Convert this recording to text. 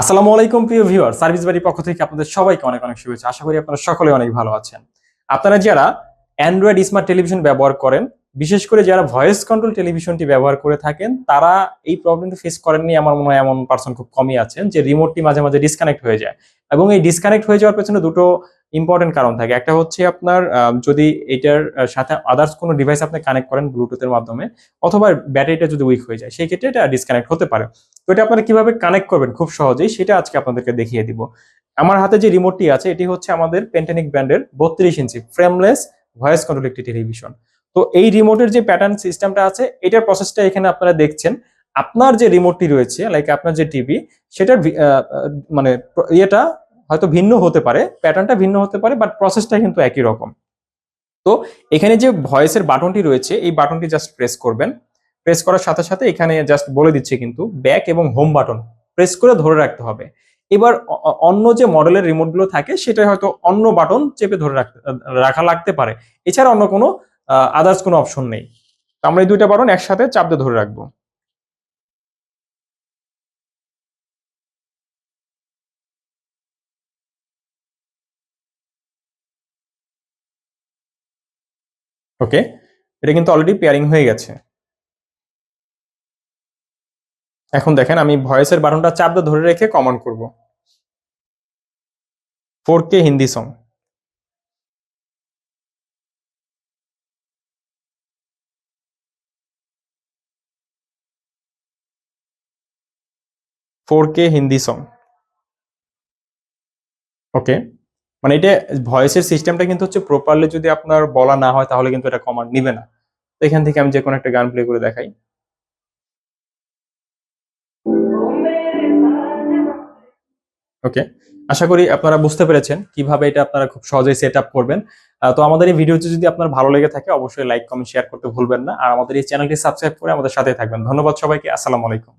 আসসালামু আলাইকুম প্রিয় ভিউয়ার, সার্ভিস বাড়ির পক্ষ থেকে আপনাদের সবাইকে অনেক অনেক শুভেচ্ছা। আশা করি আপনারা সকলে অনেক ভালো আছেন। আপনারা যারা অ্যান্ড্রয়েড স্মার্ট টেলিভিশন ব্যবহার করেন, বিশেষ করে যারা ভয়েস কন্ট্রোল টেলিভিশনটি ব্যবহার করে থাকেন, তারা এই প্রবলেমটি ফেস করেননি, আমার মনে হয় এমন পার্সন খুব কমই আছেন, যে রিমোটটি মাঝে মাঝে ডিসকানেক্ট হয়ে যায়। এবং এই ডিসকানেক্ট হয়ে যাওয়ার পেছনে দুটো ইম্পর্টেন্ট কারণ থাকে। একটা হচ্ছে আপনার যদি এটার সাথে আদার্স কোনো ডিভাইস আপনি কানেক্ট করেন ব্লুটুথের মাধ্যমে, অথবা ব্যাটারিটা যদি উইক হয়ে যায়, সেই ক্ষেত্রে এটা ডিসকানেক্ট হতে পারে। তো এটা আপনারা কীভাবে কানেক্ট করবেন? খুব সহজেই সেটা আজকে আপনাদেরকে দেখিয়ে দিব। আমার হাতে যে রিমোটটি আছে, এটি হচ্ছে আমাদের পেন্টানিক ব্র্যান্ডের বত্রিশ ইঞ্চি ফ্রেমলেস ভয়েস কন্ট্রোল একটি টেলিভিশন তো এই রিমোটের যে প্যাটার্ন সিস্টেমটা আছে, এটার প্রসেসটা এখানে আপনারা দেখছেন। আপনার যে রিমোটটি রয়েছে লাইক আপনার যে টিভি সেটার মানে ইয়েটা হয়তো ভিন্ন হতে পারে, প্যাটার্নটা ভিন্ন হতে পারে বাট প্রসেসটা কিন্তু একই রকম। তো এখানে যে ভয়েসের বাটনটি রয়েছে, এই বাটনটি জাস্ট প্রেস করবেন। প্রেস করার সাথে সাথে এখানে জাস্ট বলে দিচ্ছে কিন্তু ব্যাক এবং হোম বাটন প্রেস করে ধরে রাখতে হবে। এবার অন্য যে মডেলের রিমোটগুলো থাকে সেটা হয়তো অন্য বাটন চেপে ধরে রাখতে, রাখা লাগতে পারে। এছাড়া অন্য কোনো আদার্স কোনো অপশন নেই। আমরা এই দুইটা বাটন একসাথে চাপ দিয়ে ধরে রাখব। ওকে? এটা কিন্তু অলরেডি পেয়ারিং হয়ে গেছে। এখন দেখেন আমি ভয়েসের বাটনটা চাপ দিয়ে ধরে রেখে কমান্ড করব। Four K Hindi song four K Hindi song okay? মানে এটা ভয়েসের সিস্টেমটা কিন্তু হচ্ছে প্রপারলি যদি আপনার বলা না হয়, তাহলে কিন্তু এটা কমান্ড নিবে না। তো এখান থেকে আমি যে কোনো একটা গান প্লে করে দেখাই। ওকে আশা করি আপনারা বুঝতে পেরেছেন কীভাবে এটা আপনারা খুব সহজেই সেট আপ করবেন তো আমাদের এই ভিডিওটি যদি আপনার ভালো লেগে থাকে, অবশ্যই লাইক কমেন্ট শেয়ার করতে ভুলবেন না। আর আমাদের এই চ্যানেলটি সাবস্ক্রাইব করে আমাদের সাথে থাকবেন। ধন্যবাদ সবাইকে। আসসালামু আলাইকুম।